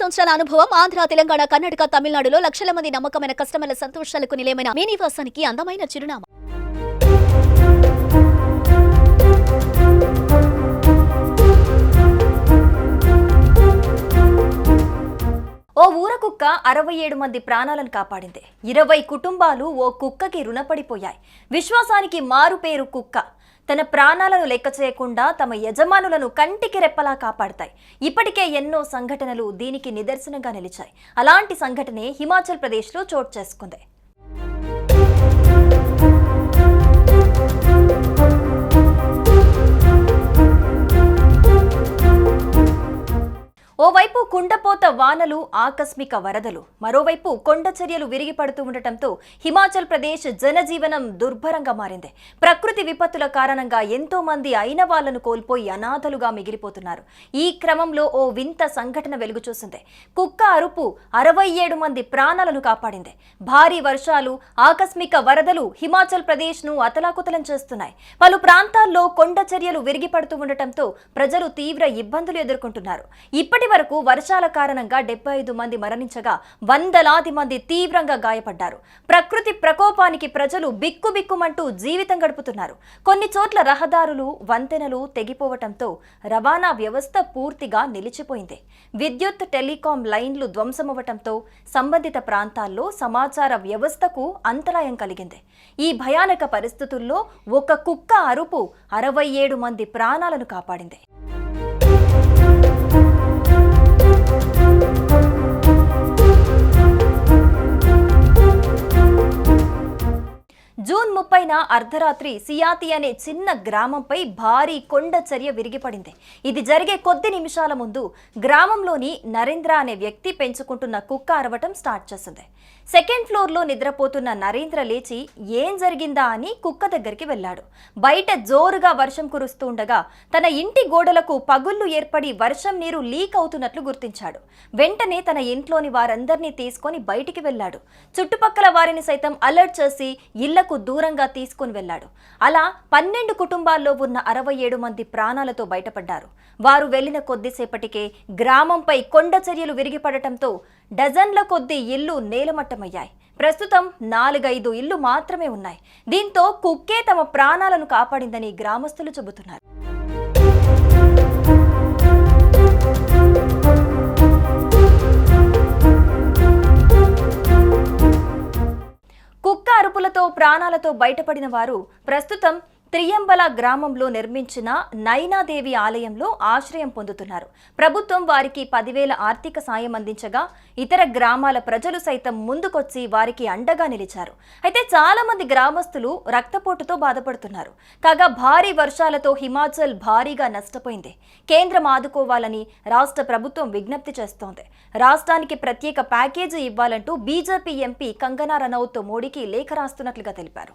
సంవత్సరాల అనుభవం ఆంధ్ర తెలంగాణ కర్ణాటక తమిళనాడులో లక్షల మంది నమ్మకమైన కస్టమర్ల సంతోషాలకు నిలయమైన మీ నివాసానికి అందమైన చిరునామా. కుక్క అరవై ఏడు మంది ప్రాణాలను కాపాడింది. ఇరవై కుటుంబాలు ఓ కుక్కకి రుణపడిపోయాయి. విశ్వాసానికి మారు పేరు కుక్క. తన ప్రాణాలను లెక్క చేయకుండా తమ యజమానులను కంటికి రెప్పలా కాపాడతాయి. ఇప్పటికే ఎన్నో సంఘటనలు దీనికి నిదర్శనంగా నిలిచాయి. అలాంటి సంఘటనే హిమాచల్ ప్రదేశ్లో చోటు చేసుకుంది. ఓవైపు కుండపోత వానలు ఆకస్మిక వరదలు. మరోవైపు కొండ చర్యలు విరిగి పడుతూ ఉండటంతో హిమాచల్ ప్రదేశ్ జనజీవనం దుర్భరంగా మారింది. ప్రకృతి విపత్తుల కారణంగా ఎంతో మంది అయిన వాళ్ళను కోల్పోయి అనాథలుగా మిగిలిపోతున్నారు. ఈ క్రమంలో ఓ వింత సంఘటన వెలుగుచూసింది. కుక్క అరుపు అరవై ఏడు మంది ప్రాణాలను కాపాడింది. భారీ వర్షాలు ఆకస్మిక వరదలు హిమాచల్ ప్రదేశ్ను అతలాకుతలం చేస్తున్నాయి. పలు ప్రాంతాల్లో కొండ చర్యలు విరిగి పడుతూ ఉండటంతో ప్రజలు తీవ్ర ఇబ్బందులు ఎదుర్కొంటున్నారు. ఇప్పటి వరకు వర్షాల కారణంగా డెబ్బై ఐదు మంది మరణించగా వందలాది మంది తీవ్రంగా గాయపడ్డారు. ప్రకృతి ప్రకోపానికి ప్రజలు బిక్కుబిక్కుమంటూ జీవితం గడుపుతున్నారు. కొన్ని చోట్ల రహదారులు వంతెనలు తెగిపోవటంతో రవాణా వ్యవస్థ పూర్తిగా నిలిచిపోయింది. విద్యుత్ టెలికాం లైన్లు ధ్వంసమవటంతో సంబంధిత ప్రాంతాల్లో సమాచార వ్యవస్థకు అంతరాయం కలిగింది. ఈ భయానక పరిస్థితుల్లో ఒక కుక్క అరుపు అరవై ఏడు మంది ప్రాణాలను కాపాడింది. అర్ధరాత్రి సియాతి అనే చిన్న గ్రామంపై భారీ కొండ చర్య విరిగిపడింది. ఇది జరిగే కొద్ది నిమిషాల ముందు గ్రామంలోని నరేంద్ర అనే వ్యక్తి పెంచుకుంటున్న కుక్క అరవటం స్టార్ట్ చేసింది. సెకండ్ ఫ్లోర్లో నిద్రపోతున్న నరేంద్ర లేచి ఏం జరిగిందా? అని కుక్క దగ్గరికి వెళ్ళాడు. బయట జోరుగా వర్షం కురుస్తూ ఉండగా తన ఇంటి గోడలకు పగుళ్ళు ఏర్పడి వర్షం నీరు లీక్ అవుతున్నట్లు గుర్తించాడు. వెంటనే తన ఇంట్లోని వారందరినీ తీసుకొని బయటికి వెళ్ళాడు. చుట్టుపక్కల వారిని సైతం అలర్ట్ చేసి ఇళ్ళకు దూరంగా తీసుకుని వెళ్ళాడు అలా పన్నెండు కుటుంబాల్లో ఉన్న అరవై ఏడు మంది ప్రాణాలతో బయటపడ్డారు. వారు వెళ్ళిన కొద్దిసేపటికే గ్రామంపై కొండ చర్యలు విరిగిపడటంతో డజన్ల కొద్దీ ఇల్లు నేలమట్టమయ్యాయి. ప్రస్తుతం నాలుగైదు ఇల్లు మాత్రమే ఉన్నాయి. దీంతో కుక్కే తమ ప్రాణాలను కాపాడిందని గ్రామస్తులు చెబుతున్నారు. బయటపడిన వారు ప్రస్తుతం త్రియంబల గ్రామంలో నిర్మించిన నైనాదేవి ఆలయంలో ఆశ్రయం పొందుతున్నారు. ప్రభుత్వం వారికి పదివేల ఆర్థిక సాయం అందించగా ఇతర గ్రామాల ప్రజలు సైతం ముందుకొచ్చి వారికి అండగా నిలిచారు. అయితే చాలా మంది గ్రామస్తులు రక్తపోటుతో బాధపడుతున్నారు. కాగా భారీ వర్షాలతో హిమాచల్ భారీగా నష్టపోయింది. కేంద్రం ఆదుకోవాలని రాష్ట్ర ప్రభుత్వం విజ్ఞప్తి చేస్తోంది. రాష్ట్రానికి ప్రత్యేక ప్యాకేజీ ఇవ్వాలంటూ బీజేపీ ఎంపీ కంగనా రనౌత్ మోడీకి లేఖ రాస్తున్నట్లుగా తెలిపారు.